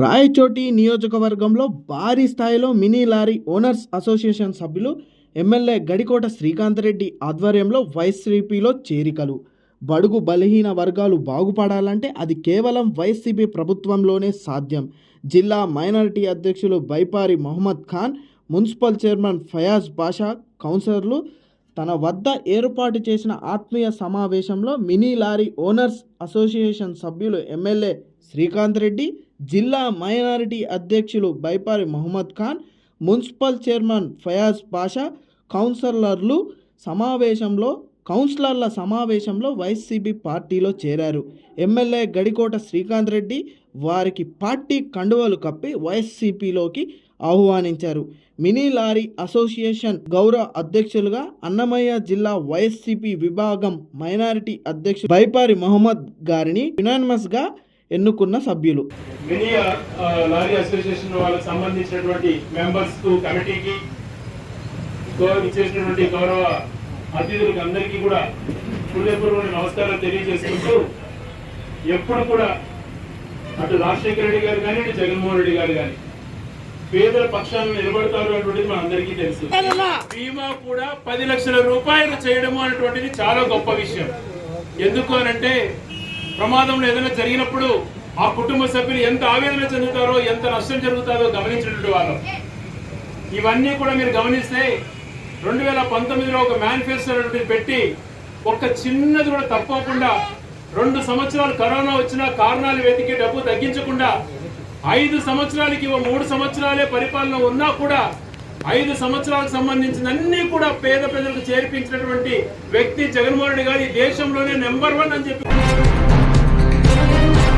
రాయచోటి నియోజకవర్గంలో భారీ స్థాయిలో మినీ లారీ ఓనర్స్ అసోసియేషన్ సభ్యులు ఎమ్మెల్యే గడికోట శ్రీకాంత్ రెడ్డి ఆధ్వర్యంలో వైసీపీలో చేరికలు. బడుగు బలహీన వర్గాలు బాగుపడాలంటే అది కేవలం వైసీపీ ప్రభుత్వంలోనే సాధ్యం. జిల్లా మైనారిటీ అధ్యక్షులు బైపారి మొహమ్మద్ ఖాన్ మున్సిపల్ చైర్మన్ ఫయాజ్ బాషా కౌన్సిలర్లు తన వద్ద ఏర్పాటు చేసిన ఆత్మీయ సమావేశంలో మినీ లారీ ఓనర్స్ అసోసియేషన్ సభ్యులు ఎమ్మెల్యే శ్రీకాంత్ రెడ్డి జిల్లా మైనారిటీ అధ్యక్షులు బైపారి మహమ్మద్ ఖాన్ మున్సిపల్ చైర్మన్ ఫయాజ్ పాషా కౌన్సిలర్లు సమావేశంలో కౌన్సిలర్ల సమావేశంలో వైసీపీ పార్టీలో చేరారు. ఎమ్మెల్యే గడికోట శ్రీకాంత్ రెడ్డి వారికి పార్టీ కండువాలు కప్పి వైఎస్సీపీలోకి ఆహ్వానించారు. మినీ లారీ అసోసియేషన్ గౌరవ అధ్యక్షులుగా అన్నమయ్య జిల్లా వైఎస్సిపి విభాగం మైనారిటీ అధ్యక్షుడు బైపారి మహమ్మద్ గారిని యునానిమస్గా ఎన్నుకున్న సభ్యులు. మినీ లారీ అసోసియేషన్ వాళ్ళకి సంబంధించినటువంటి మెంబర్స్ కమిటీకి ఇచ్చేసినటువంటి గౌరవ అతిథులకు అందరికీ కూడా హృదయపూర్వక నమస్కారాలు తెలియజేసుకుంటూ ఎప్పుడు కూడా అటు రాజశేఖర రెడ్డి గారు కానీ ఇటు జగన్మోహన్ రెడ్డి గారు కానీ. పేదల పక్షాన నిలబడతారు అనేటువంటిది మన అందరికీ తెలుసు బీమా కూడా పది లక్షల రూపాయలు చేయడము అనేటువంటిది చాలా గొప్ప విషయం. ఎందుకు అనంటే ప్రమాదంలో ఏదైనా జరిగినప్పుడు ఆ కుటుంబ సభ్యులు ఎంత ఆవేదన చెందుతారో ఎంత నష్టం జరుగుతారో గమనించినటువంటి వాళ్ళు. ఇవన్నీ కూడా మీరు గమనిస్తే రెండు వేల పంతొమ్మిదిలో ఒక మేనిఫెస్టో పెట్టి ఒక్క చిన్నది కూడా తప్పకుండా రెండు సంవత్సరాలు కరోనా వచ్చిన కారణాలు వెతికి డబ్బు తగ్గించకుండా ఐదు సంవత్సరాలకి ఓ మూడు సంవత్సరాలే పరిపాలన ఉన్నా కూడా ఐదు సంవత్సరాలకు సంబంధించిన అన్ని కూడా పేద ప్రజలకు చేర్పించినటువంటి వ్యక్తి జగన్మోహన్ రెడ్డి గారు ఈ దేశంలోనే నెంబర్ వన్ అని చెప్పి